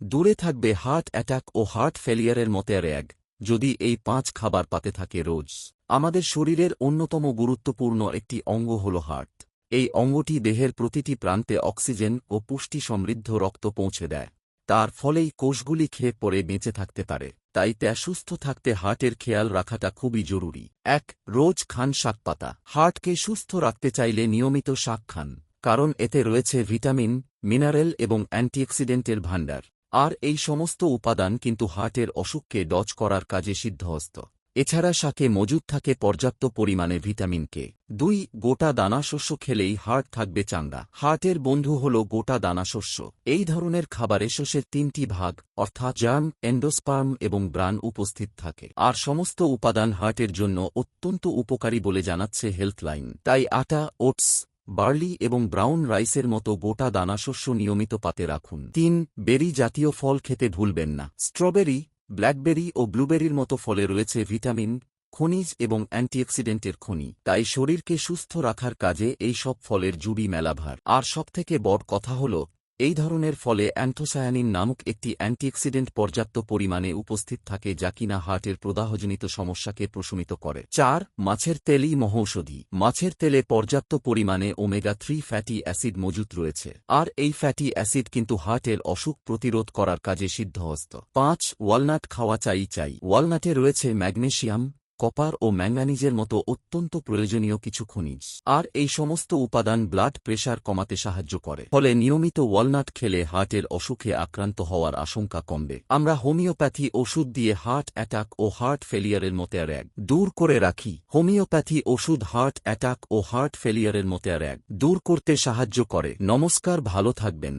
দূরে থাকবে heart attack ও হার্ট ফেলিয়ারের মতে র্যাগ, যদি এই পাঁচ খাবার পাতে থাকে রোজ। আমাদের শরীরের অন্যতম গুরুত্বপূর্ণ একটি অঙ্গ হল হার্ট এই অঙ্গটি দেহের প্রতিটি প্রান্তে অক্সিজেন ও পুষ্টি সমৃদ্ধ রক্ত পৌঁছে দেয়। তার ফলেই কোষগুলি খেয়ে পরে বেঁচে থাকতে পারে। তাই তা সুস্থ থাকতে হার্টের খেয়াল রাখাটা খুবই জরুরি। এক, রোজ খান শাকপাতা হার্টকে সুস্থ রাখতে চাইলে নিয়মিত শাক খান, কারণ এতে রয়েছে ভিটামিন, মিনারেল এবং অ্যান্টিঅক্সিডেন্টের ভাণ্ডার। আর এই সমস্ত উপাদান কিন্তু হার্টের অসুখকে ডজ করার কাজে সিদ্ধহস্ত। এছাড়া শাকে মজুদ থাকে পর্যাপ্ত পরিমাণে ভিটামিন কে। দুই, গোটা দানাশস্য খেলেই হার্ট থাকবে চাঙ্গা। হার্টের বন্ধু হল গোটা দানাশস্য এই ধরনের খাবারে শস্যের তিনটি ভাগ, অর্থাৎ জার্ম, এন্ডোস্পার্ম এবং ব্রান উপস্থিত থাকে। আর সমস্ত উপাদান হার্টের জন্য অত্যন্ত উপকারী বলে জানাচ্ছে হেলথলাইন। তাই আটা, ওটস বার্লি এবং ব্রাউন রাইসের মতো গোটা দানাশস্য নিয়মিত পাতে রাখুন। তিন, বেরি জাতীয় ফল খেতে ভুলবেন না। স্ট্রবেরি, ব্ল্যাকবেরি ও ব্লুবেরির মতো ফলে রয়েছে ভিটামিন, খনিজ এবং অ্যান্টিঅক্সিডেন্টের খনি। তাই শরীরকে সুস্থ রাখার কাজে এই সব ফলের জুড়ি মেলাভার। আর সবথেকে বড় কথা হল এই ধরনের ফলে অ্যান্থোসায়ানিন নামক একটি অ্যান্টিঅক্সিডেন্ট পর্যাপ্ত পরিমাণে উপস্থিত থাকে যা কিনা হার্টের প্রদাহজনিত সমস্যাকে প্রশমিত করে। চার, মাছের তেলই মহৌষধি। মাছের তেলে পর্যাপ্ত পরিমাণে ওমেগা থ্রি ফ্যাটি অ্যাসিড মজুত রয়েছে। আর এই ফ্যাটি অ্যাসিড কিন্তু হার্টের অসুখ প্রতিরোধ করার কাজে সিদ্ধহস্ত। পাঁচ, ওয়ালনাট খাওয়া চাই চাই। ওয়ালনাটে রয়েছে ম্যাগনেশিয়াম কপার ও ম্যাঙ্গানিজের মতো অত্যন্ত প্রয়োজনীয় কিছু খনিজ। আর এই সমস্ত উপাদান ব্লাড প্রেশার কমাতে সাহায্য করে। ফলে নিয়মিত ওয়ালনাট খেলে হার্টের অসুখে আক্রান্ত হওয়ার আশঙ্কা কমবে। আমরা হোমিওপ্যাথি ওষুধ দিয়ে হার্ট অ্যাটাক ও হার্ট ফেলিয়ারের মতে র্যাগ দূর করে রাখি। হোমিওপ্যাথি ওষুধ হার্ট অ্যাটাক ও হার্ট ফেলিয়ারের মতে র্যাগ দূর করতে সাহায্য করে। নমস্কার, ভালো থাকবেন।